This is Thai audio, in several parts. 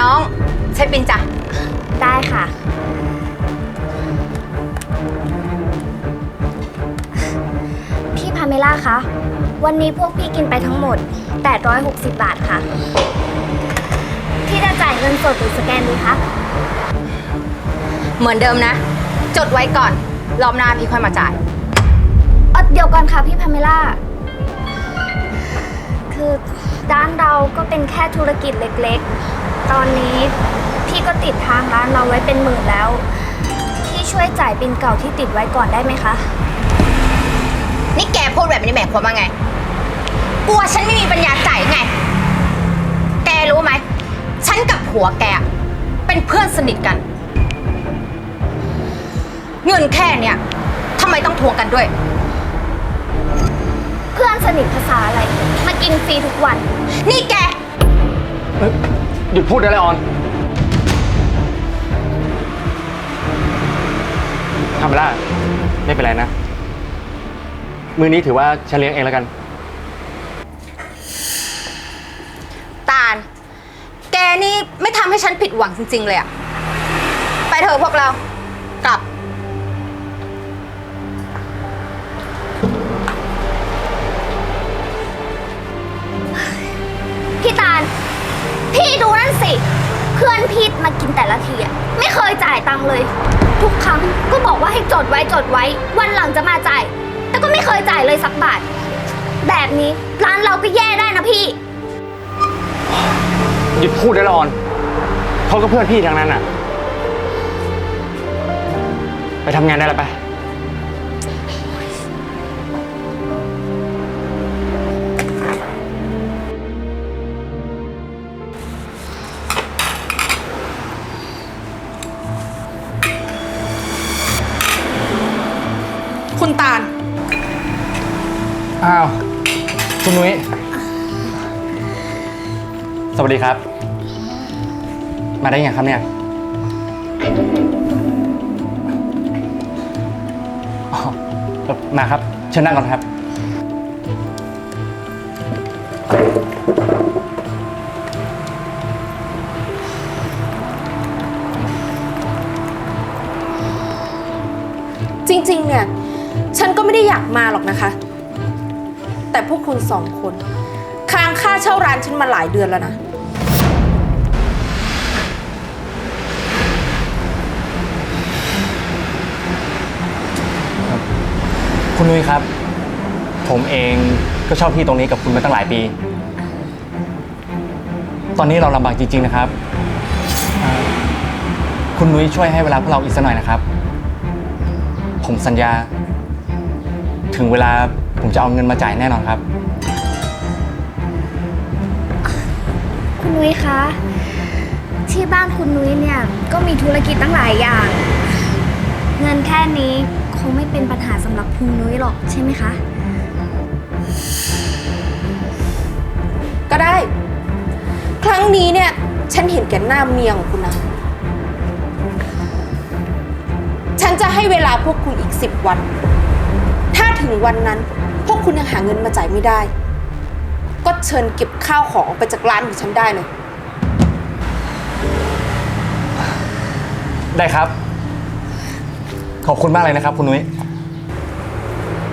น้องใช้ปินจ้ะ ได้ค่ะ พี่พาเมล่าคะ วันนี้พวกพี่กินไปทั้งหมด 860 บาทค่ะ พี่จะจ่ายเงินสดหรือสแกนดีคะ เหมือนเดิมนะ จดไว้ก่อน รอบหน้าพี่ค่อยมาจ่าย เอ่อเดี๋ยวก่อนค่ะพี่พาเมล่า คือร้านเราก็เป็นแค่ธุรกิจเล็กๆ ตอนนี้พี่ก็ติดทางร้านเราไว้เป็นหมื่นแล้ว พี่ช่วยจ่ายบินเก่าที่ติดไว้ก่อนได้ไหมคะ นี่แกพูดแบบนี้หมายความว่าไง กลัวฉันไม่มีปัญญาจ่ายไง แกรู้ไหม ฉันกับผัวแกอะเป็นเพื่อนสนิทกัน เงินแค่เนี้ยทำไมต้องทวงกันด้วย เพื่อนสนิทภาษาอะไร มากินฟรีทุกวัน นี่แกเฮ้ย หยุดพูดได้แล้วออนทำไปละไม่เป็นไรนะ มือนี้ถือว่าฉันเลี้ยงเองแล้วกัน ตาล แกนี่ไม่ทำให้ฉันผิดหวังจริง ๆ เลยอะไปเถอะพวกเรา ดไว้จดไว้ วันหลังจะมาจ่าย แต่ก็ไม่เคยจ่ายเลยสักบาท แบบนี้ร้านเราก็แย่ได้นะพี่ หยุดพูดได้และออนเขาก็เพื่อนพี่ทั้งนั้นอะ ไปทำงานได้แล้วไป คุณนุ้ย สวัสดีครับ มาได้ยังครับเนี่ยอ๋อเอ่อมาครับ เชิญนั่งก่อนครับ จริงๆ เนี่ย ฉันก็ไม่ได้อยากมาหรอกนะคะ แต่พวกคุณสองคนค้างค่าเช่าร้านฉันมาหลายเดือนแล้วนะ คุณนุ้ยครับ ผมเองก็ชอบที่ตรงนี้กับคุณมาตั้งหลายปี ตอนนี้เราลำบากจริง ๆ นะครับเอ่อคุณนุ้ยช่วยให้เวลาพวกเราอีกสักหน่อยนะครับ ผมสัญญา ถึงเวลา ผมจะเอาเงินมาจ่ายแน่นอนครับ คุณนุ้ยคะ ที่บ้านคุณนุ้ยเนี่ย ก็มีธุรกิจตั้งหลายอย่าง เงินแค่นี้คงไม่เป็นปัญหาสำหรับคุณนุ้ยหรอกใช่ไหมคะ ก็ได้ ครั้งนี้เนี่ย ฉันเห็นแก่หน้าเมียของคุณนะ ฉันจะให้เวลาพวกคุณอีกสิบวัน ถ้าถึงวันนั้น พวกคุณยังหาเงินมาจ่ายไม่ได้ ก็เชิญเก็บข้าวของออกไปจากร้านของฉันได้เลย ได้ครับ ขอบคุณมากเลยนะครับ คุณนุ้ย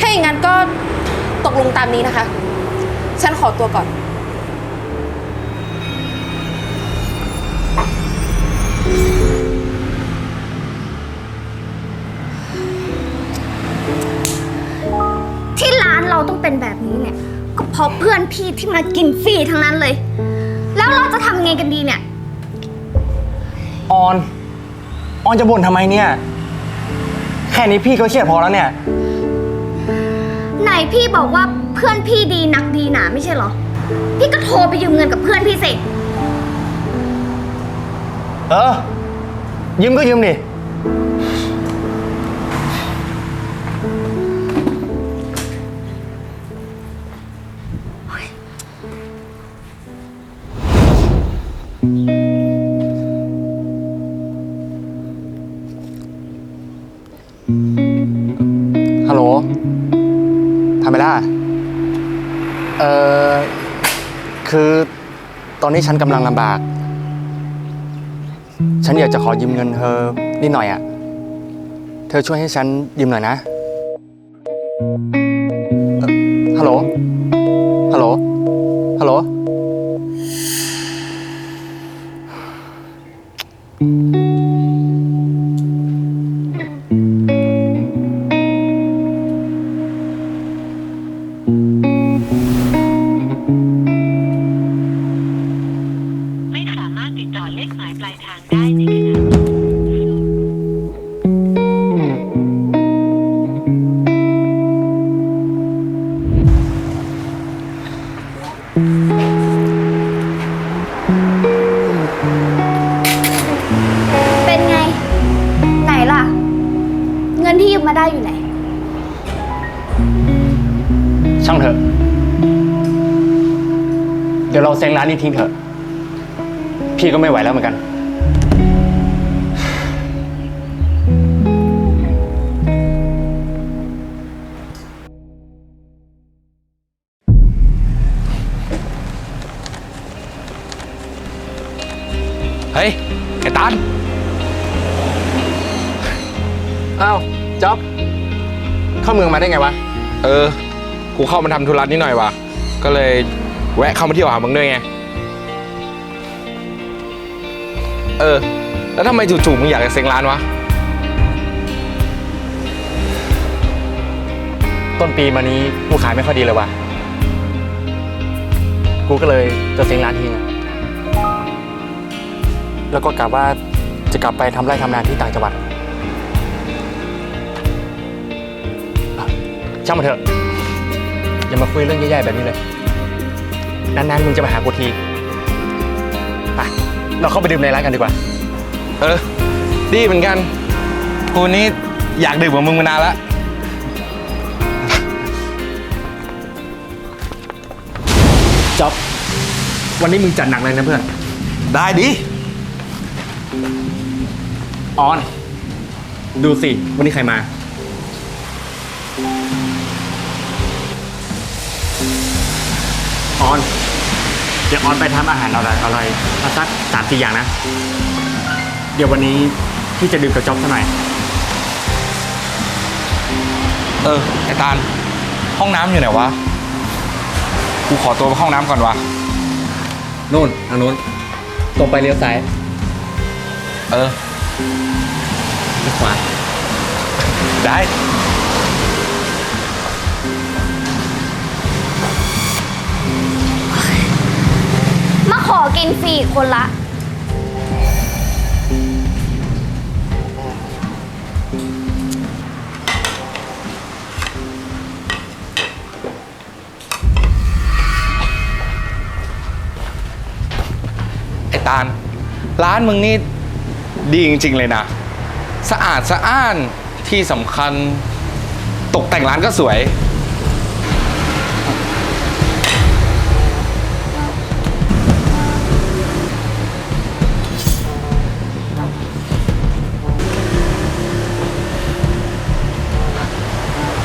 ถ้าอย่างนั้นก็ตกลงตามนี้นะคะ ฉันขอตัวก่อน เราต้องเป็นแบบนี้เนี่ย ก็เพราะเพื่อนพี่ที่มากินฟรีทั้งนั้นเลย แล้วเราจะทำไงกันดีเนี่ย ออน ออนจะบ่นทำไมเนี่ย แค่นี้พี่ก็เครียดพอแล้วเนี่ย ไหนพี่บอกว่าเพื่อนพี่ดีนักดีหนาไม่ใช่เหรอ พี่ก็โทรไปยืมเงินกับเพื่อนพี่สิ เออ ยืมก็ยืมดิ ฮัลโหลทำไมล่ะเอ่อ คือตอนนี้ฉันกำลังลำบาก ฉันอยากจะขอยืมเงินเธอนิดหน่อยอะ่ะ เธอช่วยให้ฉันยืมหน่อยนะเอ่อฮัลโหล ฮัลโหล ฮัลโหลไอยู่ไหน ช่างเถอะ เดี๋ยวเราเซ็งร้านนี้ทิ้งเถอะ พี่ก็ไม่ไหวแล้วเหมือนกัน เฮ้ย ไอ้ตัน อ้าว จ๊อบเข้าเมืองมาได้ไงวะ เออ กูเข้ามาทำธุระนิดหน่อยว่ะ ก็เลยแวะเข้ามาเที่ยวหามึงด้วยไง เออ แล้วทำไมจู่ๆมึงอยากจะเซ็งร้านวะ ต้นปีมานี้กูขายไม่ค่อยดีเลยว่ะ กูก็เลยจะเซ็งร้านทิ้งอะแล้วก็กะว่าจะกลับไปทำไร่ทำนาที่ต่างจังหวัด ช่างมันเถอะ อย่ามาคุยเรื่องแย่ๆแบบนี้เลย นานๆมึงจะมาหากูทีไปเราเข้าไปดื่มในร้านกันดีกว่า เออ ดีเหมือนกัน กูนี่อยากดื่มกับมึงมานานละจ๊อบ วันนี้มึงจัดหนักเลยนะเพื่อน ได้ดิ ออน ดูสิ วันนี้ใครมา ออน เดี๋ยวออนไปทำอาหารอะไรอะไรมาสักสามสี่อย่างนะ เดี๋ยววันนี้พี่จะดื่มกับจ๊อบสักหน่อย เออไอ้ตาลห้องน้ำอยู่ไหนวะ กูขอตัวไปห้องน้ำก่อนวะ นู่นทางนู้น ตรงไปเลี้ยวซ้ายเออ เลี้ยวขวา ได้ กินฟรีคนละ ไอ้ตาล ร้านมึงนี่ดีจริง ๆ เลยนะ สะอาดสะอ้านที่สำคัญ ตกแต่งร้านก็สวย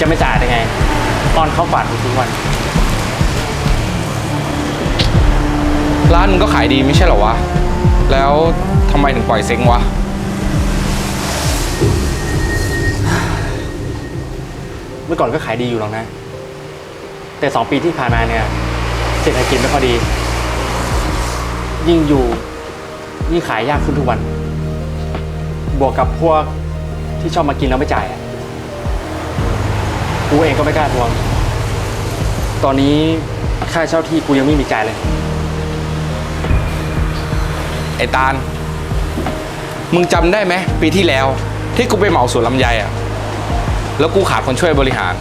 จะไม่สะอาดได้ไง ตอนเขาฝาดทุกวัน ร้านมึงก็ขายดีไม่ใช่เหรอวะ แล้วทำไมถึงปล่อยเซ็งวะ เมื่อก่อนก็ขายดีอยู่หรอกนะ แต่สองปีที่ผ่านมาเนี่ย เศรษฐกิจไม่ค่อยดี ยิ่งอยู่ ยิ่งขายยากขึ้นทุกวัน บวกกับพวกที่ชอบมากินแล้วไม่จ่ายอะ กูเองก็ไม่กล้าทวง ตอนนี้ค่าเช่าที่กูยังไม่มีจ่ายเลย ไอ้ตาล มึงจำได้ไหมปีที่แล้ว ที่กูไปเหมาสวนลำไยอะ่ะ แล้วกูขาดคนช่วยบริหาร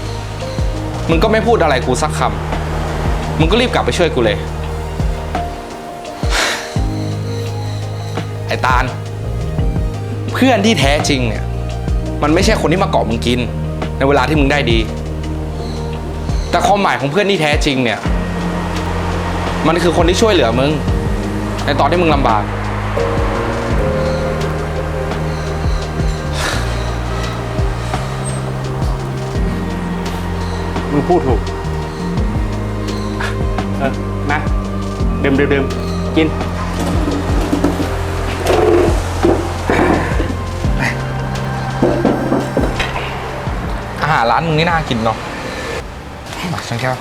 มึงก็ไม่พูดอะไรกูสักคำมึงก็รีบกลับไปช่วยกูเลย ไอ้ตาล เพื่อนที่แท้จริงเนี่ย มันไม่ใช่คนที่มาเกาะมึงกิน ในเวลาที่มึงได้ดี แต่ความหมายของเพื่อนที่แท้จริงเนี่ย มันคือคนที่ช่วยเหลือมึง ในตอนที่มึงลำบาก มึงพูดถูก เออมาดื่มดื่มดื่มกิน หารร้านมึงนี่น่ากินเนาะมาฉันแก้ว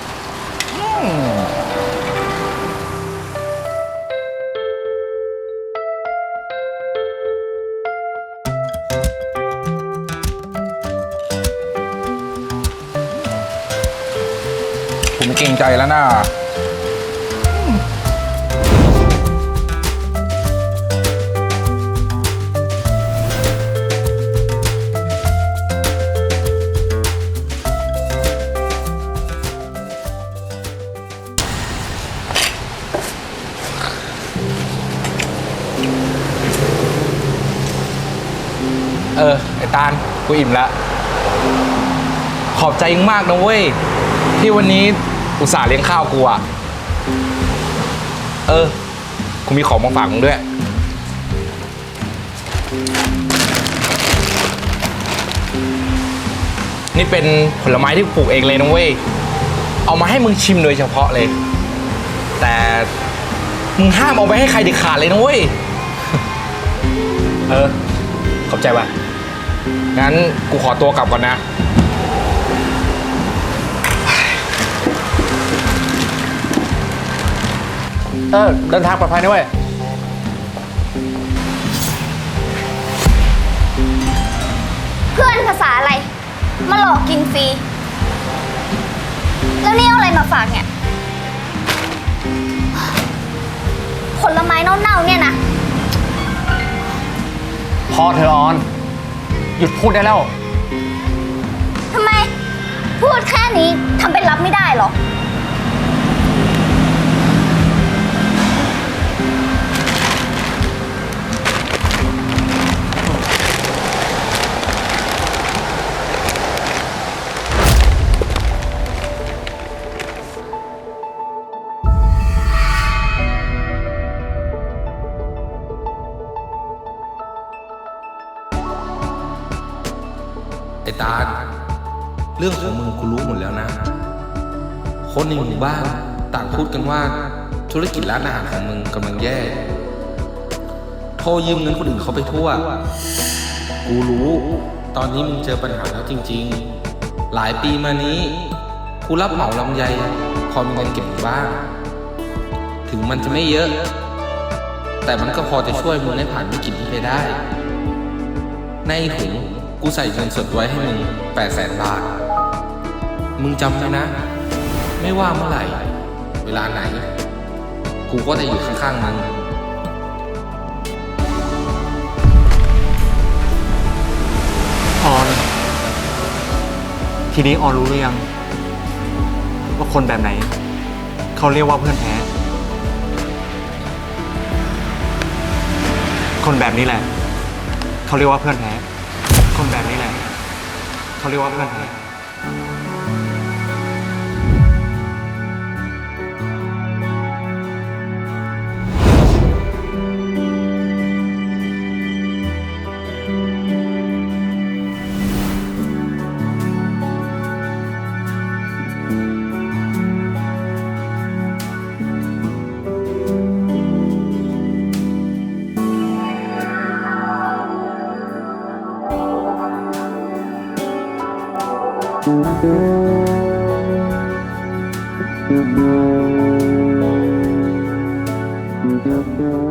ผมเก่งใจแล้วนะ กูอิ่มแล้วขอบใจมึงมากนะเว้ย ที่วันนี้อุตส่าห์เลี้ยงข้าวกูอะเออ กูมีของมาฝากมึงด้วย นี่เป็นผลไม้ที่ปลูกเองเลยนะเว้ย เอามาให้มึงชิมโดยเฉพาะเลย แต่มึงห้ามเอาไปให้ใครเด็ดขาดเลยนะเว้ย เออ ขอบใจว่ะ งั้นกูขอตัวกลับก่อนนะ เออเดินทางปลอดภัยนะเว้ย เพื่อนภาษาอะไร มาหลอกกินฟรี แล้วนี่เอาอะไรมาฝากเนี่ย ผลไม้เน่าๆเนี่ยนะ พอเธอออน หยุดพูดได้แล้ว ทำไม พูดแค่นี้ทำเป็นรับไม่ได้เหรอ อ้ตาลเรื่องของมึงกูรู้หมดแล้วนะ คนในหมู่บ้านต่างพูดกันว่า ธุรกิจร้านอาหารของมึงกำลังแย่ โทรยืมเงินคนอื่นเขาไปทั่ว กูรู้ ตอนนี้มึงเจอปัญหาแล้วจริง ๆ หลายปีมานี้กูรับเหมาลำไยพอมีเงินเก็บบ้าง ถึงมันจะไม่เยอะ แต่มันก็พอจะช่วยมึงให้ผ่านวิกฤตนี้ไปได้ ในถุง กูใส่เงินสดไว้ให้มึงแปดแสนบาท มึงจำไว้นะ ไม่ว่าเมื่อไหร่ เวลาไหน กูก็จะอยู่ข้างๆมึงออน ทีนี้ออนรู้หรือยัง ว่าคนแบบไหน เขาเรียกว่าเพื่อนแท้ คนแบบนี้แหละ เขาเรียกว่าเพื่อนแท้ คนแบบนี้แหละเขาเรียกว่าเพื่อน Thank you.